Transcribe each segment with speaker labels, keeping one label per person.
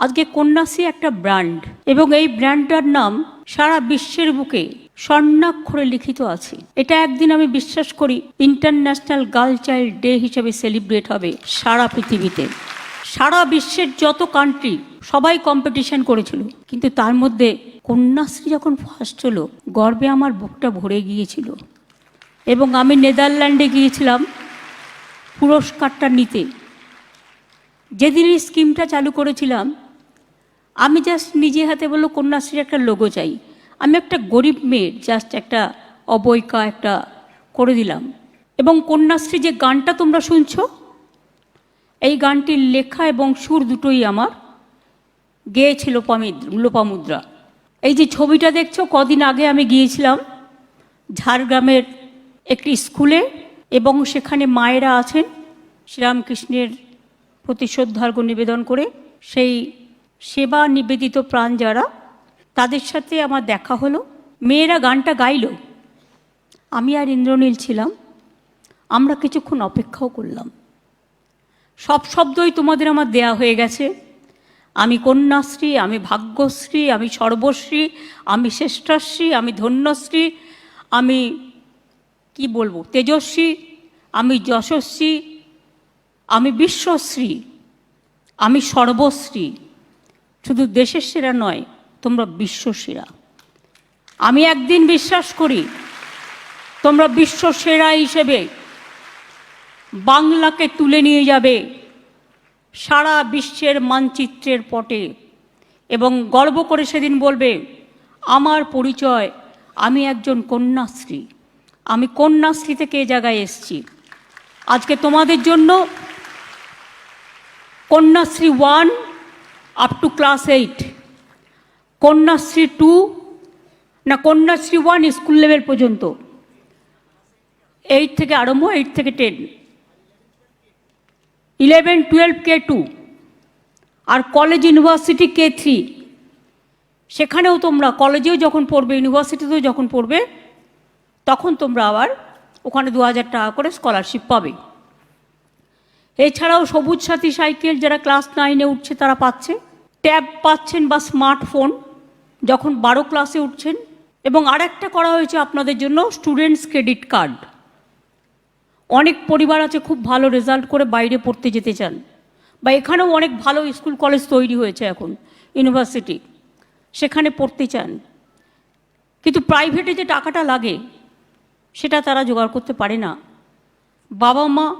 Speaker 1: আজকে কন্যাশ্রী একটা ব্র্যান্ড এবং এই ব্র্যান্ডটার নাম সারা বিশ্বের বুকে স্বর্ণাক্ষরে লিখিত আছে। এটা একদিন আমি বিশ্বাস করি ইন্টারন্যাশনাল গার্ল চাইল্ড ডে হিসেবে সেলিব্রেট হবে সারা পৃথিবীতে। সারা বিশ্বের যত কান্ট্রি সবাই কম্পিটিশন করেছিল। কিন্তু তার মধ্যে কন্যাশ্রী যখন ফার্স্ট হলো, গর্বে আমার বুকটা ভরে গিয়েছিল। এবং আমি নেদারল্যান্ডে গিয়েছিলাম পুরস্কারটা নিতে। যেদিন এই স্কিমটা চালু করেছিলাম আমি জাস্ট নিজে হাতে বলল কন্যাশ্রীর একটা লোগো চাই। আমি একটা গরিব মেয়ের জাস্ট একটা অবৈকা একটা করে দিলাম। এবং কন্যাশ্রী যে গানটা তোমরা শুনছো, এই গানটির লেখা এবং সুর দুটোই আমার। গেয়েছিল পমিদ্র, লোপামুদ্রা। এই যে ছবিটা দেখছ, কদিন আগে আমি গিয়েছিলাম ঝাড়গ্রামের একটি স্কুলে এবং সেখানে মায়েরা আছেন, শ্রীরামকৃষ্ণের প্রতি শ্রদ্ধার্ঘ নিবেদন করে। সেই সেবা নিবেদিত প্রাণ যারা, তাদের সাথে আমার দেখা হলো। মেয়েরা গানটা গাইলো। আমি আর ইন্দ্রনীল ছিলাম। আমরা কিছুক্ষণ অপেক্ষাও করলাম। সব শব্দই তোমাদের আমার দেয়া হয়ে গেছে। আমি কন্যাশ্রী, আমি ভাগ্যশ্রী, আমি সর্বশ্রী, আমি শ্রেষ্ঠাশ্রী, আমি ধন্যশ্রী, আমি, কি বলব, তেজস্বী, আমি যশস্বী, আমি বিশ্বশ্রী, আমি সর্বশ্রী। শুধু দেশের সেরা নয়, তোমরা বিশ্বসেরা আমি একদিন বিশ্বাস করি, তোমরা বিশ্ব সেরা হিসেবে বাংলাকে তুলে নিয়ে যাবে সারা বিশ্বের মানচিত্রের পটে এবং গর্ব করে সেদিন বলবে, আমার পরিচয়, আমি একজন কন্যাশ্রী। আমি কন্যাশ্রী থেকে এ জায়গায় এসেছি। আজকে তোমাদের জন্য Kanyashree one up to class eight Kanyashree two না কন্যাশ্রী ওয়ান স্কুল লেভেল পর্যন্ত। এইট থেকে আরম্ভ এইট থেকে টেন ইলেভেন টুয়েলভ কে টু আর কলেজ ইউনিভার্সিটি কে থ্রি সেখানেও তোমরা কলেজেও যখন পড়বে ইউনিভার্সিটিতেও যখন পড়বে, তখন তোমরা আবার ওখানে দু হাজার টাকা করে স্কলারশিপ পাবে। এছাড়াও সবুজ সাথী সাইকেল যারা ক্লাস নাইনে উঠছে তারা পাচ্ছে। ট্যাব পাচ্ছেন বা স্মার্টফোন, যখন বারো ক্লাসে উঠছেন। এবং আরেকটা করা হয়েছে আপনাদের জন্য, স্টুডেন্টস ক্রেডিট কার্ড। অনেক পরিবার আছে খুব ভালো রেজাল্ট করে বাইরে পড়তে যেতে চান। বা এখানেও অনেক ভালো স্কুল কলেজ তৈরি হয়েছে এখন, ইউনিভার্সিটি। সেখানে পড়তে চান। কিন্তু প্রাইভেটে যে টাকাটা লাগে, সেটা তারা জোগাড় করতে পারে না। বাবা মা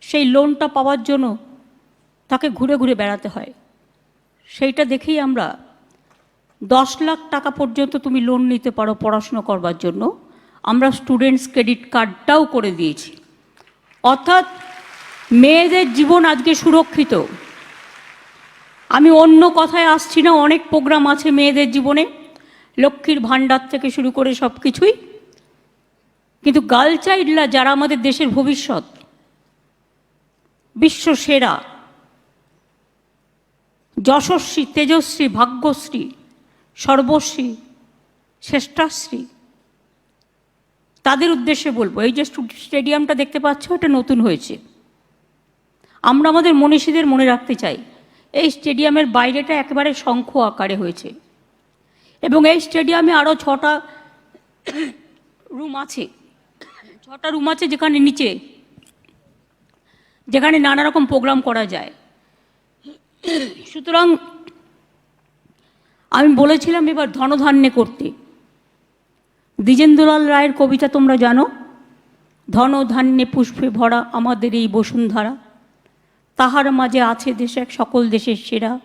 Speaker 1: সেই লোনটা পাওয়ার জন্য তাকে ঘুরে ঘুরে বেড়াতে হয়। সেইটা দেখেই আমরা দশ লাখ টাকা পর্যন্ত তুমি লোন নিতে পারো পড়াশুনো করবার জন্য। আমরা স্টুডেন্টস ক্রেডিট কার্ডটাও করে দিয়েছি। অর্থাৎ মেয়েদের জীবন আজকে সুরক্ষিত। আমি অন্য কথায় আসছি না, অনেক প্রোগ্রাম আছে মেয়েদের জীবনে। লক্ষ্মীর ভাণ্ডার থেকে শুরু করে সব কিছুই কিন্তু গার্ল চাইল্ডরা যারা আমাদের দেশের ভবিষ্যৎ বিশ্ব সেরা যশস্বী, তেজস্বী, ভাগ্যশ্রী, সর্বশ্রী, শ্রেষ্ঠাশ্রী। তাদের উদ্দেশ্যে বলব, এই যে স্টেডিয়ামটা দেখতে পাচ্ছ, এটা নতুন হয়েছে। আমরা আমাদের মনীষীদের মনে রাখতে চাই, এই স্টেডিয়ামের বাইরেটা একেবারে শঙ্খ আকারে হয়েছে। এবং এই স্টেডিয়ামে আরও ছটা রুম আছে। ছটা রুম আছে যেখানে নিচে যেখানে নানা রকম প্রোগ্রাম করা যায়। সুতরাং আমি বলেছিলাম এবার ধনধান্যে করতে। দ্বিজেন্দ্রলাল রায়ের কবিতা তোমরা জানো ধন ধান্যে পুষ্পে ভরা আমাদের এই বসুন্ধরা। তাহার মাঝে আছে দেশ এক সকল দেশের সেরা।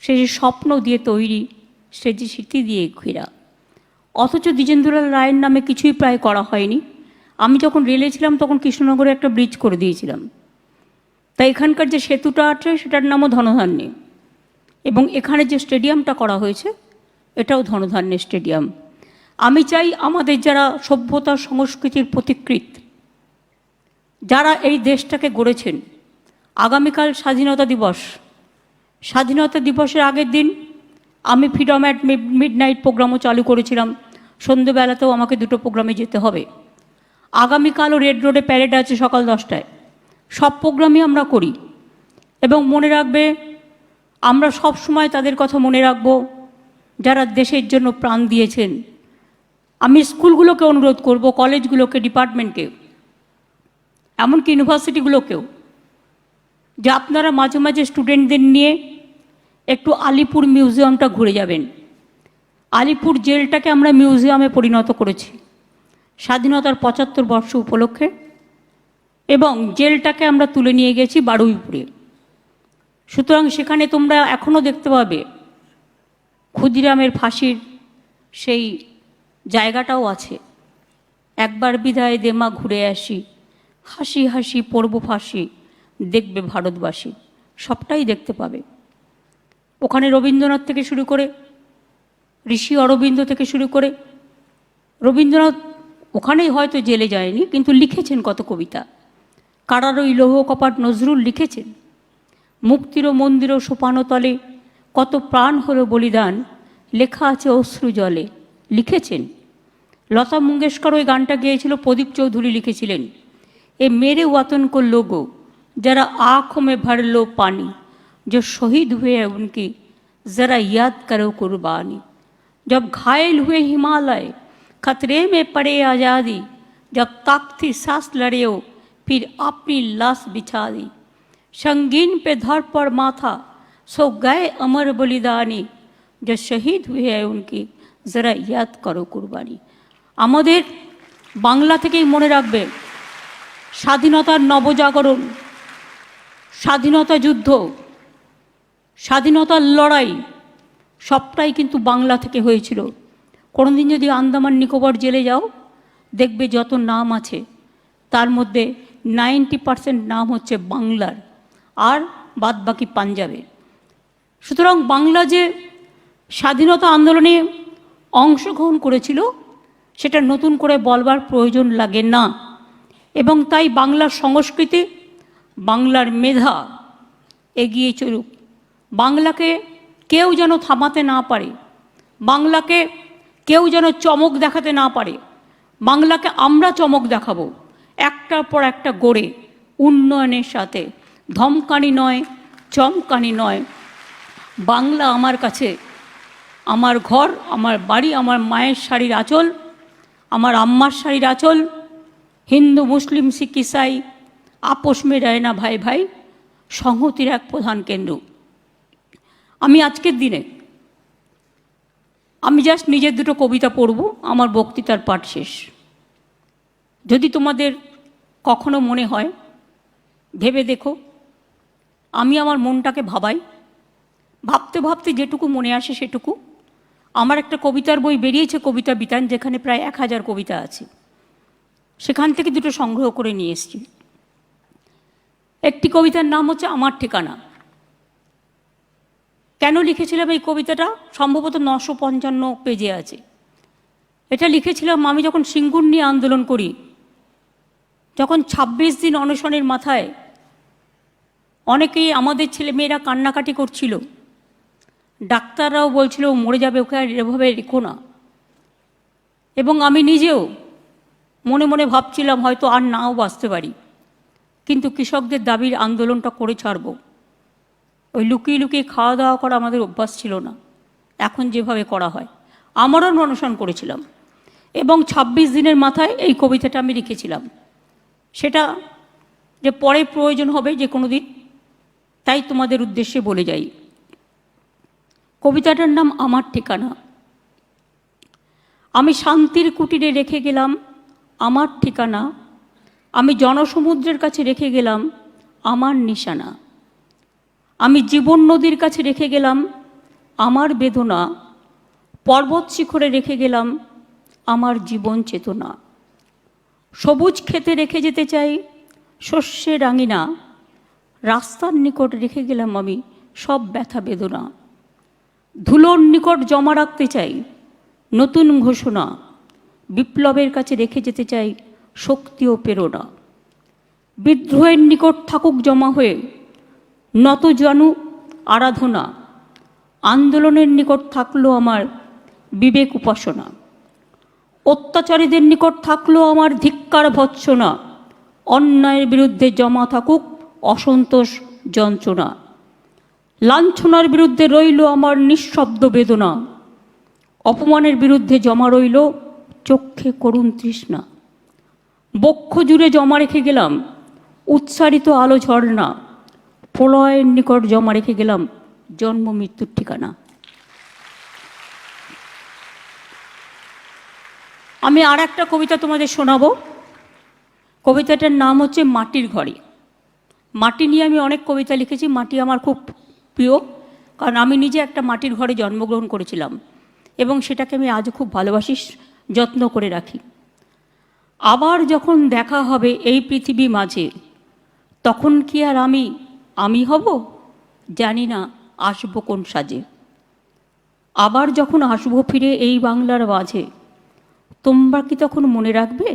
Speaker 1: সে যে স্বপ্ন দিয়ে তৈরি, সে যে স্মৃতি দিয়ে ঘেরা। অথচ দ্বিজেন্দ্রলাল রায়ের নামে কিছুই প্রায় করা হয়নি। আমি যখন রেলে ছিলাম, তখন কৃষ্ণনগরে একটা ব্রিজ করে দিয়েছিলাম। তাই এখানকার যে সেতুটা আছে, সেটার নামও ধনধান্যে। এবং এখানে যে স্টেডিয়ামটা করা হয়েছে, এটাও ধনধান্যের স্টেডিয়াম আমি চাই আমাদের যারা সভ্যতা, সংস্কৃতির প্রতিকৃত, যারা এই দেশটাকে গড়েছেন, আগামীকাল স্বাধীনতা দিবস। স্বাধীনতা দিবসের আগের দিন আমি ফ্রিডম অ্যাট মিড নাইট প্রোগ্রামও চালু করেছিলাম। সন্ধ্যেবেলাতেও আমাকে দুটো প্রোগ্রামে যেতে হবে। আগামীকালও রেড রোডে প্যারেড আছে সকাল দশটায়। সব প্রোগ্রামই আমরা করি। এবং মনে রাখবে, আমরা সব সময় তাদের কথা মনে রাখব, যারা দেশের জন্য প্রাণ দিয়েছেন। আমি স্কুলগুলোকে অনুরোধ করব, কলেজগুলোকে, ডিপার্টমেন্টকে, এমনকি ইউনিভার্সিটিগুলোকেও, যে আপনারা মাঝে মাঝে স্টুডেন্টদের নিয়ে একটু আলিপুর মিউজিয়ামটা ঘুরে যাবেন। আলিপুর জেলটাকে আমরা মিউজিয়ামে পরিণত করেছি। স্বাধীনতার পঁচাত্তর বর্ষ উপলক্ষে এবং জেলটাকে আমরা তুলে নিয়ে গেছি বারুইপুরে। সুতরাং সেখানে তোমরা এখনও দেখতে পাবে ক্ষুদিরামের ফাঁসির সেই জায়গাটাও আছে। একবার বিদায় দেমা ঘুরে আসি, হাসি হাসি পড়ব ফাঁসি, দেখবে ভারতবাসী, সবটাই দেখতে পাবে। ওখানে রবীন্দ্রনাথ থেকে শুরু করে, ঋষি অরবিন্দ থেকে শুরু করে, রবীন্দ্রনাথ ওখানেই হয়তো জেলে যায়নি কিন্তু লিখেছেন কত কবিতা কারার ওই লৌহ কপাট নজরুল লিখেছেন মুক্তির ও মন্দির ও সোপানতলে কত প্রাণ হলো বলিদান লেখা আছে অশ্রু জলে লিখেছেন লতা মঙ্গেশকর ওই গানটা গেয়েছিল প্রদীপ চৌধুরী লিখেছিলেন এ মেরে ওয়াতন কো লোগো जरा आँखों में भर लो पानी जो शहीद हुए हैं उनकी ज़रा याद करो कुर्बानी जब घायल हुए हिमालय खतरे में पड़े आज़ादी जब ताकती सांस लड़े हो फिर अपनी लाश बिछा दी संगीन पे धर पर माथा सो गए अमर बलिदानी जो शहीद हुए हैं उनकी ज़रा याद करो कुर्बानी আমাদের বাংলা থেকেই মনে রাখবে স্বাধীনতার নবজাগরণ স্বাধীনতা যুদ্ধ স্বাধীনতার লড়াই সবটাই কিন্তু বাংলা থেকে হয়েছিল কোনোদিন যদি আন্দামান নিকোবর জেলে যাও, দেখবে যত নাম আছে, তার মধ্যে নাইনটি পারসেন্ট নাম হচ্ছে বাংলার আর বাদ বাকি পাঞ্জাবে সুতরাং বাংলা যে স্বাধীনতা আন্দোলনে অংশগ্রহণ করেছিল, সেটা নতুন করে বলবার প্রয়োজন লাগে না। এবং তাই বাংলার সংস্কৃতি, বাংলার মেধা এগিয়ে চলুক। বাংলাকে কেউ যেন থামাতে না পারে, বাংলাকে কেউ যেন চমক দেখাতে না পারে। বাংলাকে আমরা চমক দেখাবো। একটার পর একটা গড়ে, উন্নয়নের সাথে। ধমকানি নয়, চমকানি নয়। বাংলা আমার কাছে, আমার ঘর, আমার বাড়ি, আমার মায়ের শাড়ির আঁচল, আমার আম্মার শাড়ির আঁচল, হিন্দু, মুসলিম, শিখ, ইসাই, আপোষ মেরায় না ভাই ভাই, সংহতির এক প্রধান কেন্দ্র। আমি আজকের দিনে আমি জাস্ট নিজের দুটো কবিতা পড়ব, আমার বক্তৃতার পাঠ শেষ। যদি তোমাদের কখনো মনে হয়, ভেবে দেখো, আমি আমার মনটাকে ভাবাই। ভাবতে ভাবতে যেটুকু মনে আসে সেটুকু। আমার একটা কবিতার বই বেরিয়েছে, কবিতা বিতান, যেখানে প্রায় এক হাজার কবিতা আছে। সেখান থেকে দুটো সংগ্রহ করে নিয়ে এসেছি। একটি কবিতার নাম হচ্ছে আমার ঠিকানা। কেন লিখেছিলাম এই কবিতাটা? সম্ভবত নশো পঞ্চান্ন পেজে আছে। এটা লিখেছিলাম আমি যখন সিঙ্গুর নিয়ে আন্দোলন করি, যখন ২৬ দিন অনশনের মাথায় অনেকেই আমাদের ছেলে মেয়েরা কান্নাকাটি করছিল, ডাক্তাররাও বলছিল, মরে যাবে ওকে আর এভাবে রেখো না। এবং আমি নিজেও মনে মনে ভাবছিলাম, হয়তো আর নাও বাঁচতে পারি। কিন্তু কৃষকদের দাবির আন্দোলনটা করে ছাড়ব। ওই লুকিয়ে লুকিয়ে খাওয়া দাওয়া করা আমাদের অভ্যাস ছিল না। এখন যেভাবে করা হয়। আমারও অনশন করেছিলাম। এবং ২৬ দিনের মাথায় এই কবিতাটা আমি লিখেছিলাম। সেটা যে পরে প্রয়োজন হবে যে কোনো দিন, তাই তোমাদের উদ্দেশ্যে বলে যাই। কবিতাটার নাম আমার ঠিকানা। আমি শান্তির কুটিরে রেখে গেলাম, আমার ঠিকানা। আমি জনসমুদ্রের কাছে রেখে গেলাম, আমার নিশানা। আমি জীবন নদীর কাছে রেখে গেলাম, আমার বেদনা পর্বত শিখরে রেখে গেলাম, আমার জীবন চেতনা। সবুজ খেতে রেখে যেতে চাই, শস্যে রাঙিনা, রাস্তার নিকট রেখে গেলাম আমি সব ব্যথা বেদনা। ধুলোর নিকট জমা রাখতে চাই, নতুন ঘোষণা, বিপ্লবের কাছে রেখে যেতে চাই শক্তি ও প্রেরণা। বিদ্রোহের নিকট থাকুক জমা হয়ে নত জানু আরাধনা। আন্দোলনের নিকট থাকল আমার বিবেক উপাসনা। অত্যাচারীদের নিকট থাকল আমার ধিক্কার ভৎসনা। অন্যায়ের বিরুদ্ধে জমা থাকুক অসন্তোষ যন্ত্রণা। লাঞ্ছনার বিরুদ্ধে রইল আমার নিঃশব্দ বেদনা। অপমানের বিরুদ্ধে জমা রইল চক্ষে করুণ তৃষ্ণা। বক্ষ জুড়ে জমা রেখে গেলাম উৎসারিত আলো ঝর্ণা। প্রলয়ের নিকট জমা রেখে গেলাম, জন্ম মৃত্যুর ঠিকানা। আমি আর একটা কবিতা তোমাদের শোনাবো। কবিতাটার নাম হচ্ছে মাটির ঘরে মাটি নিয়ে আমি অনেক কবিতা লিখেছি, মাটি আমার খুব প্রিয়, কারণ আমি নিজে একটা মাটির ঘরে জন্মগ্রহণ করেছিলাম এবং সেটাকে আমি আজও খুব ভালোবাসি, যত্ন করে রাখি। আবার যখন দেখা হবে এই পৃথিবী মাঝে, তখন কি আর আমি আমি হব? জানি না, আসব কোন সাজে। আবার যখন আসব ফিরে এই বাংলার মাঝে, তোমরা কি তখন মনে রাখবে?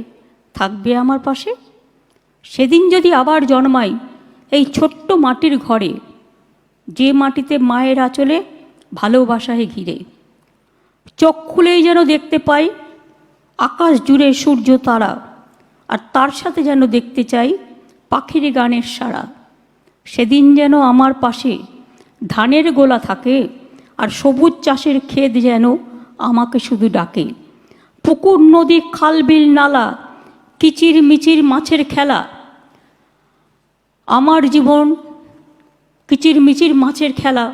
Speaker 1: থাকবে আমার পাশে? সেদিন যদি আবার জন্মাই এই ছোট্ট মাটির ঘরে, যে মাটিতে মায়ের আঁচলে ভালোবাসায় ঘিরে। চোখ খুলেই যেন দেখতে পাই আকাশ জুড়ে সূর্য তারা, আর তার সাথে যেন দেখতে চাই পাখির গানের সারা। সেদিন যেন আমার পাশে ধানের গোলা থাকে আর সবুজ চাষের ক্ষেত যেন আমাকে শুধু ডাকে। পুকুর, নদী, খাল, বিল, নালা, কিচির মিচির মাছের খেলা। আমার জীবন কিচির মিচির মাছের খেলা।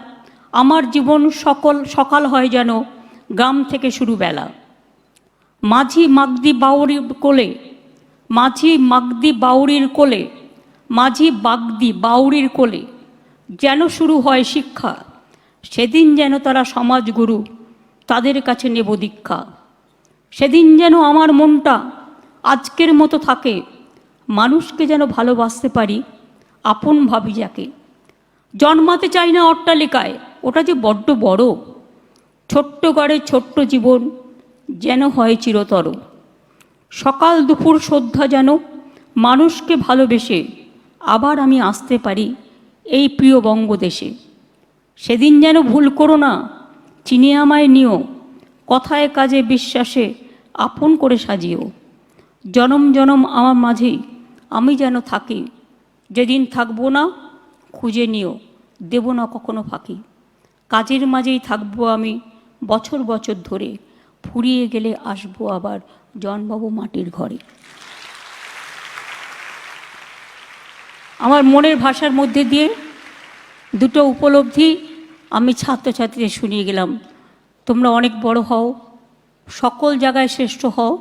Speaker 1: আমার জীবন সকল, সকাল হয় যেন গ্রাম থেকে শুরু বেলা। মাঝি মাগদি বাউরির কোলে, মাঝি মাগদি বাউরির কোলে মাঝি বাগদি বাউরির কোলে। যেন শুরু হয় শিক্ষা, সেদিন যেন তারা সমাজগুরু, তাদের কাছে নেব দীক্ষা। সেদিন যেন আমার মনটা আজকের মতো থাকে, মানুষকে যেন ভালোবাসতে পারি, আপন ভাবি যাকে। জন্মাতে চাই না অট্টালিকায়, ওটা যে বড্ড বড়। ছোট্ট গড়ে ছোট্ট জীবন, যেন হয় চিরতর। সকাল দুপুর শ্রদ্ধা যেন মানুষকে ভালোবেসে আবার আমি আসতে পারি এই প্রিয় বঙ্গদেশে। সেদিন যেন ভুল করো না, চিনে আমায় নিও, কথায় কাজে বিশ্বাসে আপন করে সাজিও। জনম জনম আমার মাঝেই আমি যেন থাকি, যেদিন থাকব না খুঁজে নিও, দেব না কখনো ফাঁকি। কাজের মাঝেই থাকব আমি বছর বছর ধরে, ফুরিয়ে গেলে আসব আবার জন্মাবো মাটির ঘরে। আমার মনের ভাষার মধ্যে দিয়ে দুটো উপলব্ধি আমি ছাত্রছাত্রীদের শুনিয়ে গেলাম। তোমরা অনেক বড় হও, সকল জায়গায় শ্রেষ্ঠ হও।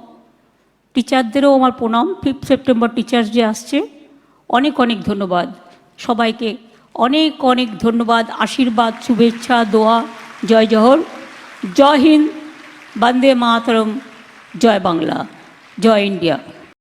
Speaker 1: টিচারদেরও আমার প্রণাম। ফিফথ সেপ্টেম্বর টিচার্স ডে আসছে। অনেক অনেক ধন্যবাদ। সবাইকে অনেক অনেক ধন্যবাদ। আশীর্বাদ, শুভেচ্ছা, দোয়া, জয় জহর। জয় হিন্দ। বন্দে মাতরম। জয় বাংলা। জয় ইন্ডিয়া।